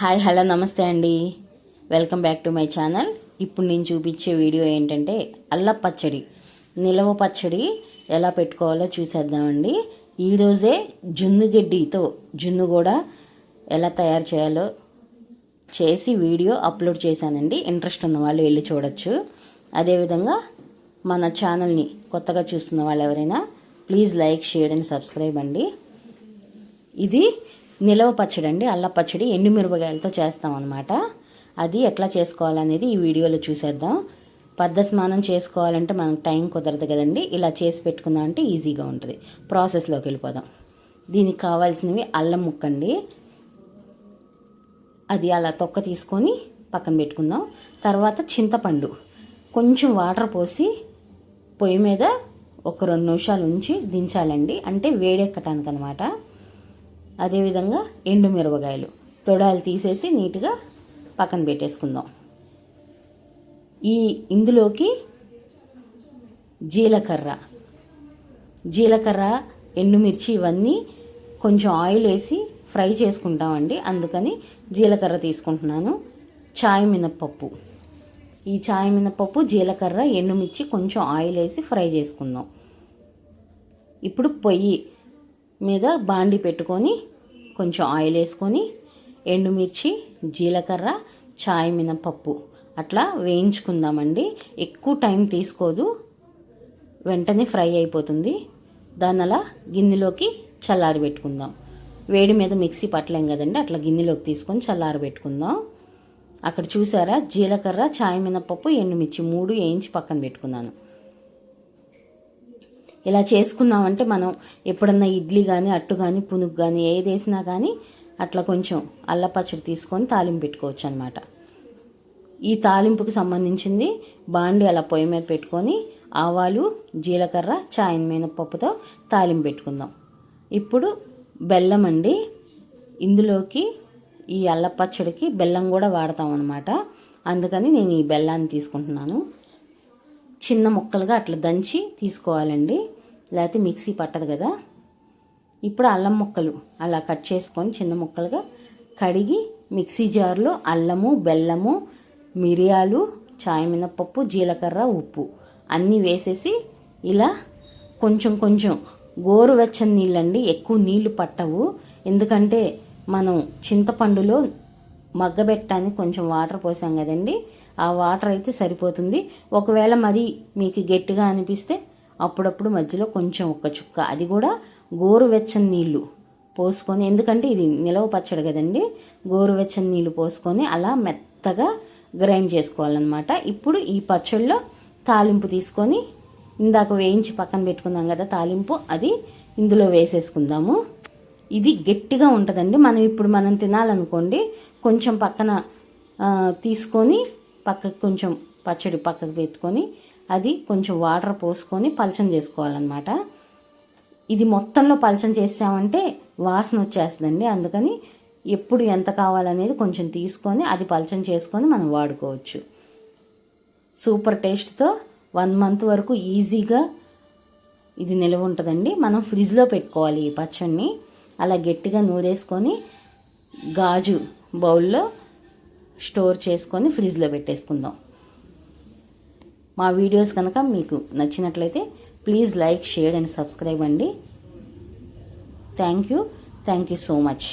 Hi hello నమస్తే అండి. Welcome back to my channel. ఇప్పుడు నేను చూపించే వీడియో ఏంటంటే అల్ల పచ్చడి. నిలవ పచ్చడి ఎలా పెట్టుకోవాలో చూసేద్దామండి. ఈరోజే జున్ను గడ్డితో జున్ను కూడా ఎలా తయారు చేయాలో చేసి వీడియో అప్లోడ్ చేశానండి. ఇంట్రెస్ట్ ఉన్న వాళ్ళు వెళ్ళి చూడొచ్చు. అదేవిధంగా మన ఛానల్ని కొత్తగా చూస్తున్న వాళ్ళు ఎవరైనా please like share and subscribe అండి. ఇది నిలవ పచ్చడి అండి అల్ల పచ్చడి ఎండుమిరపకాయలతో చేస్తాం అనమాట అది ఎట్లా చేసుకోవాలనేది ఈ వీడియోలో చూసేద్దాం. పద్ద స్నానం చేసుకోవాలంటే మనకు టైం కుదరదు కదండి. ఇలా చేసి పెట్టుకుందాం అంటే ఈజీగా ఉంటుంది. ప్రాసెస్లోకి వెళ్ళిపోదాం. దీనికి కావాల్సినవి అల్లం ముక్కండి. అది అలా తొక్క తీసుకొని పక్కన పెట్టుకుందాం. తర్వాత చింతపండు. కొంచెం వాటర్ పోసి పొయ్యి మీద ఒక రెండు నిమిషాలు ఉంచి దించాలండి. అంటే వేడెక్కటానికి అనమాట అదేవిధంగా ఎండు మిరపకాయలు. తొడాలు తీసేసి నీట్గా పక్కన పెట్టేసుకుందాం. ఈ ఇందులోకి జీలకర్ర. జీలకర్ర ఎండుమిర్చి ఇవన్నీ కొంచెం ఆయిల్ వేసి ఫ్రై చేసుకుంటామండి. అందుకని జీలకర్ర తీసుకుంటున్నాను. చాయ్ మినప్పప్పు. ఈ చాయ్ మినప్పప్పు జీలకర్ర ఎండుమిర్చి కొంచెం ఆయిల్ వేసి ఫ్రై చేసుకుందాం. ఇప్పుడు పొయ్యి మీద బాండి పెట్టుకొని కొంచెం ఆయిల్ వేసుకొని ఎండుమిర్చి జీలకర్ర చాయ్ మినపప్పు అట్లా వేయించుకుందామండి. ఎక్కువ టైం తీసుకోదు. వెంటనే ఫ్రై అయిపోతుంది. దాని అలా గిన్నెలోకి చల్లారి పెట్టుకుందాం. వేడి మీద మిక్సీ పట్టలేం కదండి అట్లా గిన్నెలోకి తీసుకొని చల్లారి పెట్టుకుందాం. అక్కడ చూసారా? జీలకర్ర చాయ్ మినపప్పు ఎండుమిర్చి మూడు వేయించి పక్కన పెట్టుకున్నాను. ఇలా చేసుకున్నామంటే మనం ఎప్పుడన్నా ఇడ్లీ కానీ అట్టు కానీ పునుగు కానీ ఏది వేసినా కానీ అట్లా కొంచెం అల్లపచ్చడి తీసుకొని తాలింపు పెట్టుకోవచ్చు అనమాట ఈ తాలింపుకి సంబంధించింది బాండి అలా పొయ్యి మీద పెట్టుకొని ఆవాలు జీలకర్ర చాయన్ మినపప్పుతో తాలింపు పెట్టుకుందాం. ఇప్పుడు బెల్లం అండి. ఇందులోకి ఈ అల్ల పచ్చడికి బెల్లం కూడా వాడతాం అనమాట అందుకని నేను ఈ బెల్లాన్ని తీసుకుంటున్నాను. చిన్న ముక్కలుగా అట్లా దంచి తీసుకోవాలండి. లేకపోతే మిక్సీ పట్టదు కదా. ఇప్పుడు అల్లం ముక్కలు అలా కట్ చేసుకొని చిన్న ముక్కలుగా కడిగి మిక్సీ జార్లో అల్లము బెల్లము మిరియాలు చాయ్ మినపప్పు జీలకర్ర ఉప్పు అన్నీ వేసేసి ఇలా కొంచెం కొంచెం గోరువెచ్చని నీళ్ళండి ఎక్కువ నీళ్ళు పట్టవు. ఎందుకంటే మనం చింతపండులో మగ్గబెట్టడానికి కొంచెం వాటర్ పోసాం కదండి ఆ వాటర్ అయితే సరిపోతుంది. ఒకవేళ మరి మీకు గట్టిగా అనిపిస్తే అప్పుడప్పుడు మధ్యలో కొంచెం ఒక చుక్క. అది కూడా గోరువెచ్చని నీళ్ళు పోసుకొని ఎందుకంటే ఇది నిలవ పచ్చడి కదండి గోరువెచ్చని నీళ్ళు పోసుకొని అలా మెత్తగా గ్రైండ్ చేసుకోవాలన్నమాట. ఇప్పుడు ఈ పచ్చడిలో తాలింపు తీసుకొని ఇందాక వేయించి పక్కన పెట్టుకుందాం కదా తాలింపు అది ఇందులో వేసేసుకుందాము. ఇది గట్టిగా ఉంటుందండి. మనం ఇప్పుడు మనం తినాలనుకోండి కొంచెం పక్కన తీసుకొని పక్కకు కొంచెం పచ్చడి పక్కకు పెట్టుకొని అది కొంచెం వాటర్ పోసుకొని పలచం చేసుకోవాలన్నమాట. ఇది మొత్తంలో పలచం చేసామంటే వాసన వచ్చేస్తుందండి. అందుకని ఎప్పుడు ఎంత కావాలనేది కొంచెం తీసుకొని అది పలచం చేసుకొని మనం వాడుకోవచ్చు. సూపర్ టేస్ట్తో వన్ మంత్ వరకు ఈజీగా ఇది నిల్వ ఉంటుందండి. మనం ఫ్రిడ్జ్లో పెట్టుకోవాలి ఈ పచ్చడిని. అలా గట్టిగా నూరేసుకొని గాజు బౌల్లో స్టోర్ చేసుకొని ఫ్రిడ్జ్లో పెట్టేసుకుందాం. మా వీడియోస్ కనుక మీకు నచ్చినట్లయితే please like share and subscribe అండి. Thank you. Thank you so much.